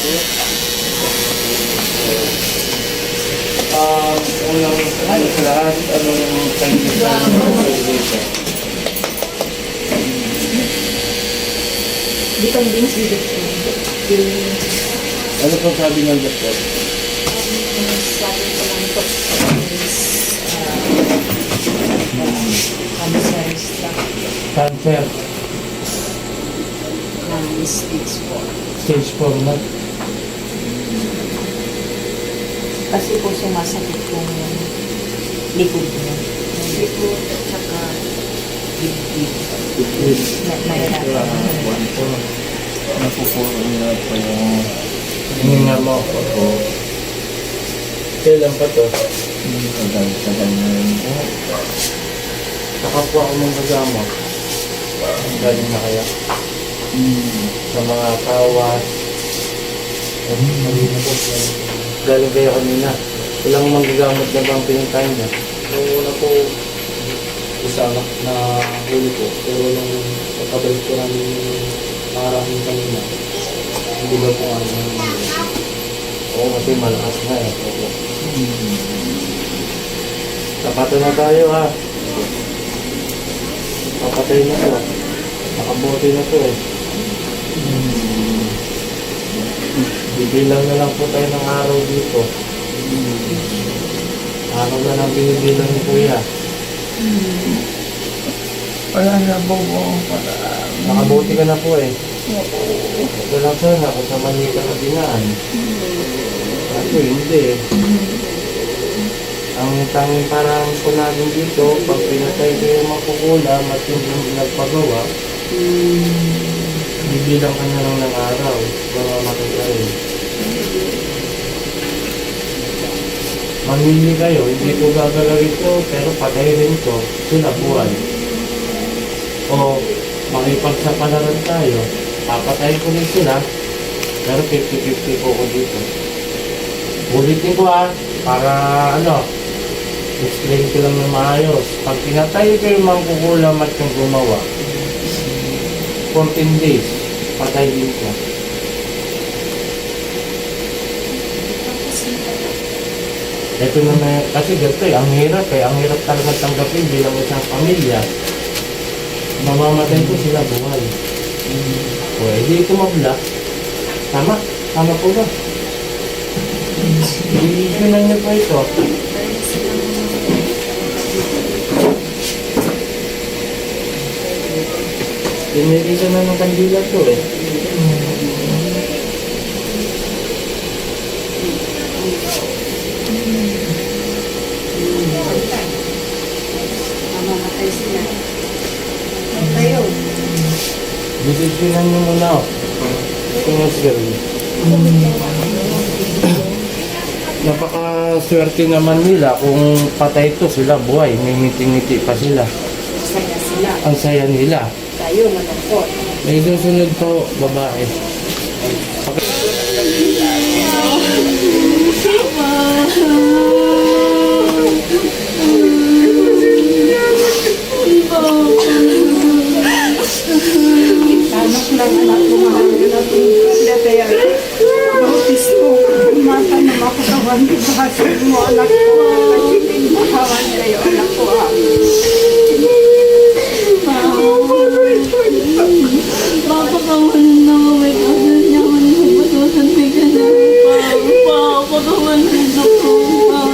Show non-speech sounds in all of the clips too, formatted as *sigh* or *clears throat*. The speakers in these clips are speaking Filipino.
Um, unang ano sa lahat, ano Chinese na dito? Depending sa doktor. Yung Ano pong sabi ng doktor? sabi ko lang po is cancer Cancer, stage 4. stage 4 na. Kasi po sumasakit po yung likod niya. Likod at saka dibdib. Na, nahirapan. Napupuro na po yung hininga mo. Opo. Kailan pa to? Tagal-tagal na yun po. Nakakuha ko ng gagamot. Galing na kaya? Sa mga kawas. Galing kayo kanina. Ilang manggagamot na bang pinuntahin niya? Nung una po, isa na, na huli ko. Pero nung pagkabalik ko namin yung nakarating kanina, hindi ba po ano Oo, kasi malakas na eh. Oo. Tapatan na tayo ha. Papatay na to. Nakabuti na to eh. Bibilang na lang po tayo ng araw dito. Araw na lang binibilang ni Kuya. Wala na po po para Nakabuti ka na po eh. Ito lang sana kung sa Manila ka dinaan. Ako hindi eh. Ang tanging parang ko namin dito, pag pinatay ko yung makukulam at hindi nagpagawa, bibilang ka na lang ng araw, mamamatay ka rin. Mamili kayo, hindi ko gagalawin to, pero patay rin to, sila buhay. O makipagsapalaran tayo, papatay ko rin sila, pero 50-50 po ko dito. Ulitin ko ah, para ano, explain ko lang na maayos. Pag pinatay ko yung mangkukulam at yung gumawa, 14 days, patay din siya. Ito na may, kasi ganito eh, ang hirap eh, ang hirap talaga tanggapin bilang isang pamilya. Mamamatay ko sila buhay. Pwede tumabla. Tama? Tama po ba? Bibigyan niyo po ito. Dinilisan na ng kandila to eh. Mamamatay sila. Tayo. Bibigyan niyo muna. Ito nga sir. Napaka-swerte naman nila kung patay ito sila buhay. May ngiti-ngiti pa sila. Saya sila. Ang saya nila. Tayo malungkot. May susunod po, babae. Anak lang anak ko mahal na natin. Hindi kaya bautis ko. Mata na makatawan ko bahasa mo anak ko. Kasilin mo kawan kayo anak ko. ah. Papakawalan na po. Pa.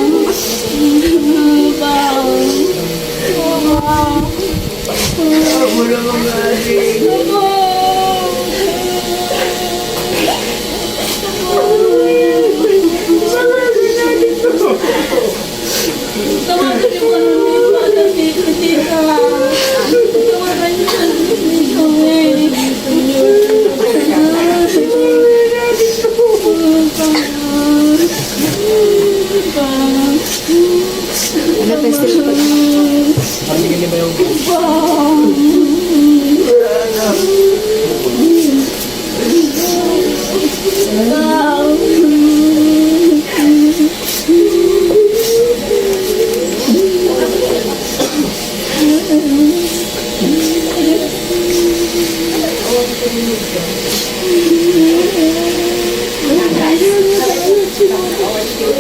Pa. Wala mga Ano festival? Pasigil niyo ba yung...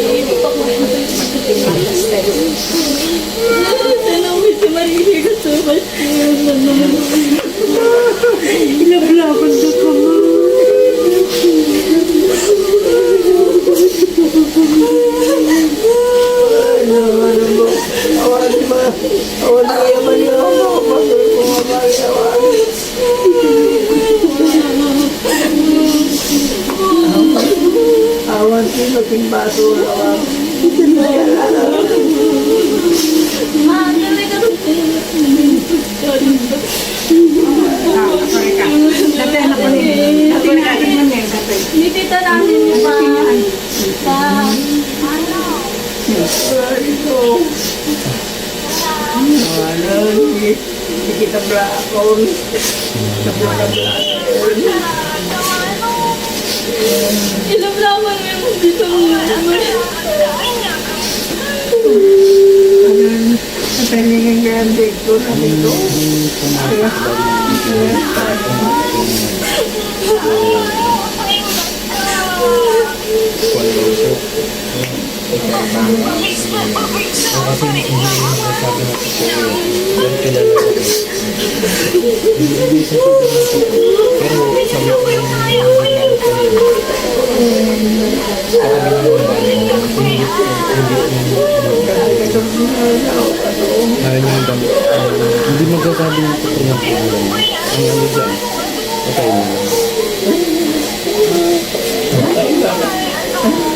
Thank you. Ilablaban na ka mo. Ano, ano? Awan. Pagod ko mamay. Awan. Awan ko maging Dati na po niya. Dati na ka mo. Dati. Ni tita namin yung pa. Pa. Ano, hindi hindi kita blakon. Ilablawan mo yung dito mo. Dati niya yung grande ko na dito. Kasi hindi mo sabi na totoo yun. Pero kilala ko. Hindi hindi sa totoo na totoo. Pero sabi ko yung nangyari ko yun. Sa kabila ng bahay, hindi Ayaw niya yung damit. Hindi magsasabi ng totoo ng pangalan mo. Ang ano dyan, patay na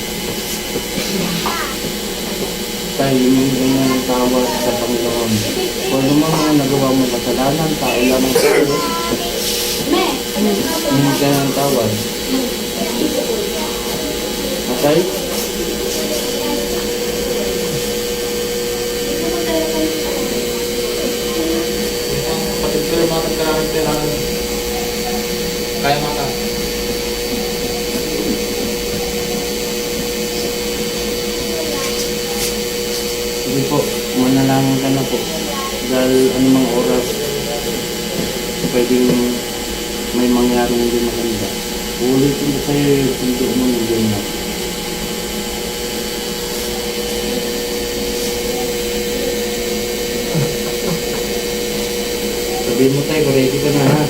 Tayo yung yung tawad sa Panginoon. Kung ano mga nagawa mo kasalanan, tao lamang tayo. Hindi ka ng tawad. Okay? Kapit ko yung mga nagkakaroon kailangan. Kaya mata. Sige po, manalangin ka na po. Dahil anumang oras, pwedeng may mangyari hindi maganda. Ulitin ko sa'yo yung sundo mo ng ganyan. Sabihin mo tayo, ready ka na ha.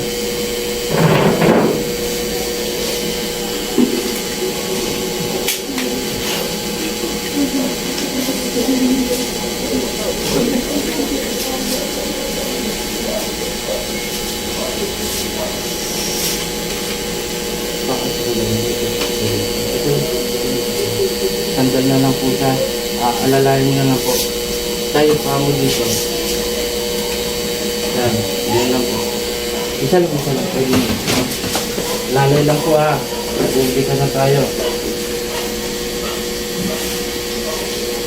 Bakit ko ganun ito? Ito. Sandal na lang po siya. Ah, alalayan na lang po. Tayo pa mo dito. Yan. Yan lang po. Isa lang, isa lang. Pwede mo. Lalay lang po ah. Bumbi ka na tayo.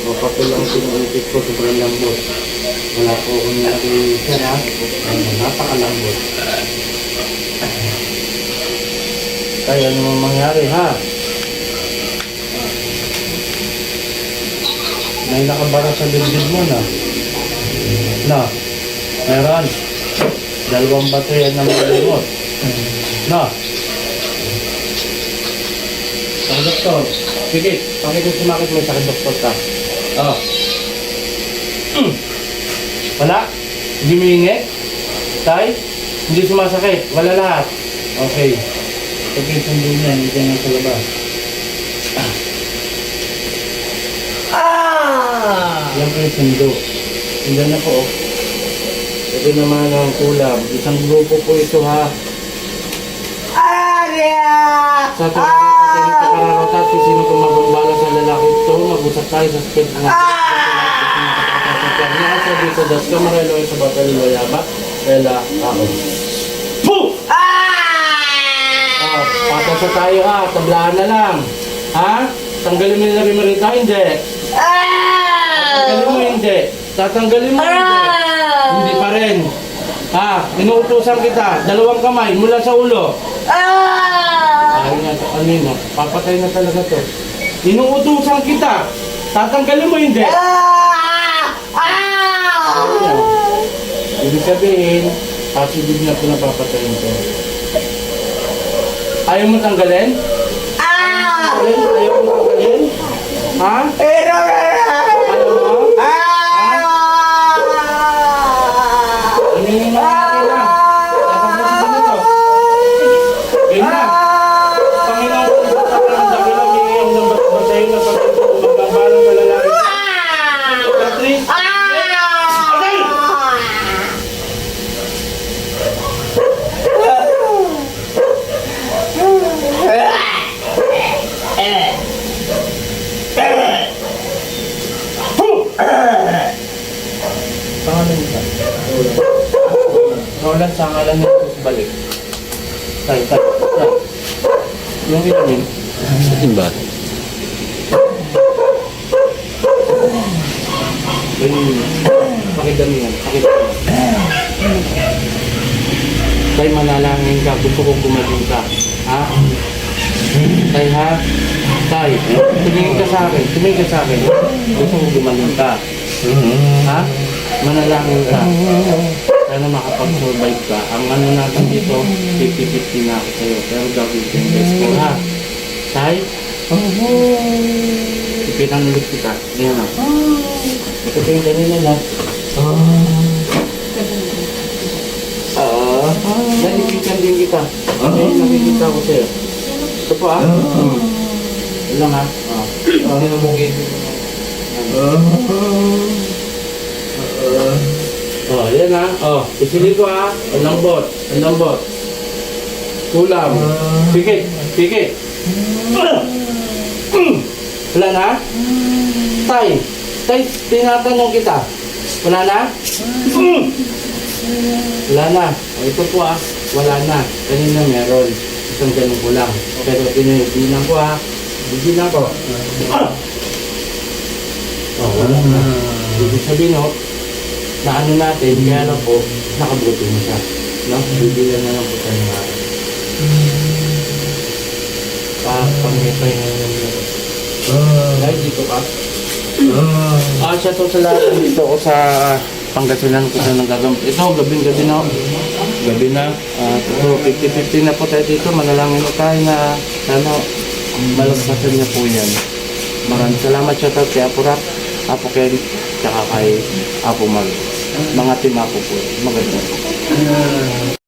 Mapapul ang pinulitik ko. Sobrang lambot. Wala po akong nilagay siya na. Napakalambot. Kaya ano mang mangyari ha? May nakabara sa dibdib mo na. Na. Meron. Dalawang baterya na malimot. Na. Ang doktor. Sige, pakita sumakit may sakit doktor ka. Oh. *clears throat* Wala? Hindi mihingi? Tay? Hindi sumasakit? Wala lahat? Okay. Pag yung sundo niya, hindi nga sa labas. Ah! Yan po yung sundo. Tingnan na po. oh. Ito naman ang kulam. Isang grupo po ito ha. Arya! Sa tumakas sa kararota, kung sino kung magbambala sa lalaki ito, mag-usap tayo sa spirit ng Nasa dito, das kamarelo sa batal wayaba, Ela, ako. Puh! Oh, patasa tayo ha, tablaan na lang. Ha? Tanggalin mo yung labi mo rito, hindi. Tanggalin mo hindi. Tatanggalin mo hindi. Hindi pa rin. Ha? Inuutosan kita. Dalawang kamay mula sa ulo. Ay nga kanino. Papatay na talaga to. Inuutosan kita. Tatanggalin mo hindi. Ayan. Ibig sabihin, positive na ito na papatayin to. Ayaw mo tanggalin? Tanggalin? Ayaw mo tanggalin? Ha? Ayaw Roland sa ngalan ni Jesus balik. Tay, tay, tay. Yung inumin. Ba? Ganun yun. Pakidami yan. Pakidami yan. Tay, manalangin ka. Gusto kong gumaling ka. Ha? Tay, ha? Tay, tumingin ka sa akin. Tumingin ka sa akin. Gusto kong gumaling ka. Ha? Manalangin ka. Sana makapag-survive ka. Ang ano natin dito, 50-50 na ako sa'yo. Pero gagawin ko yung best ko, ha? Tay? Ipitan ulit kita. Ngayon na. Ito po yung kanina na. Ah, naipitan din kita. Okay, nakikita ko sa'yo. Ito po ah. Hmm. Ito lang ah. Ah. Ano mo Oh, yan ah. Oh, isili ko ah. Ang lambot. Ang lambot. Kulam. Pikit. Pikit. Mm. Wala na? Tay. Tay, tinatanong kita. Wala na? Wala na. O, ito po ah. Wala na. Kanina meron. Isang ganun ko lang. Pero tinibilang ko ah. Bibilang ko. Ah. Oh, wala na. Ibig sabihin oh, na ano natin, kaya lang po, nakabuti mo siya. No? Bibilan na lang po tayo ng araw. Papangipay na lang yun. Dahil dito ka. Ah, siya to sa lahat. Dito ako sa Pangasinan ko sa nang gagamit. Ito, gabing-gabi na. Gabi na. Ah, ito, 50-50 na po tayo dito. Manalangin ko tayo na sana malagpasan niya po yan. Maraming salamat siya kay Apo Rap, Apo Ken, tsaka kay Apo Mag mga timapo po, maganda. Ah.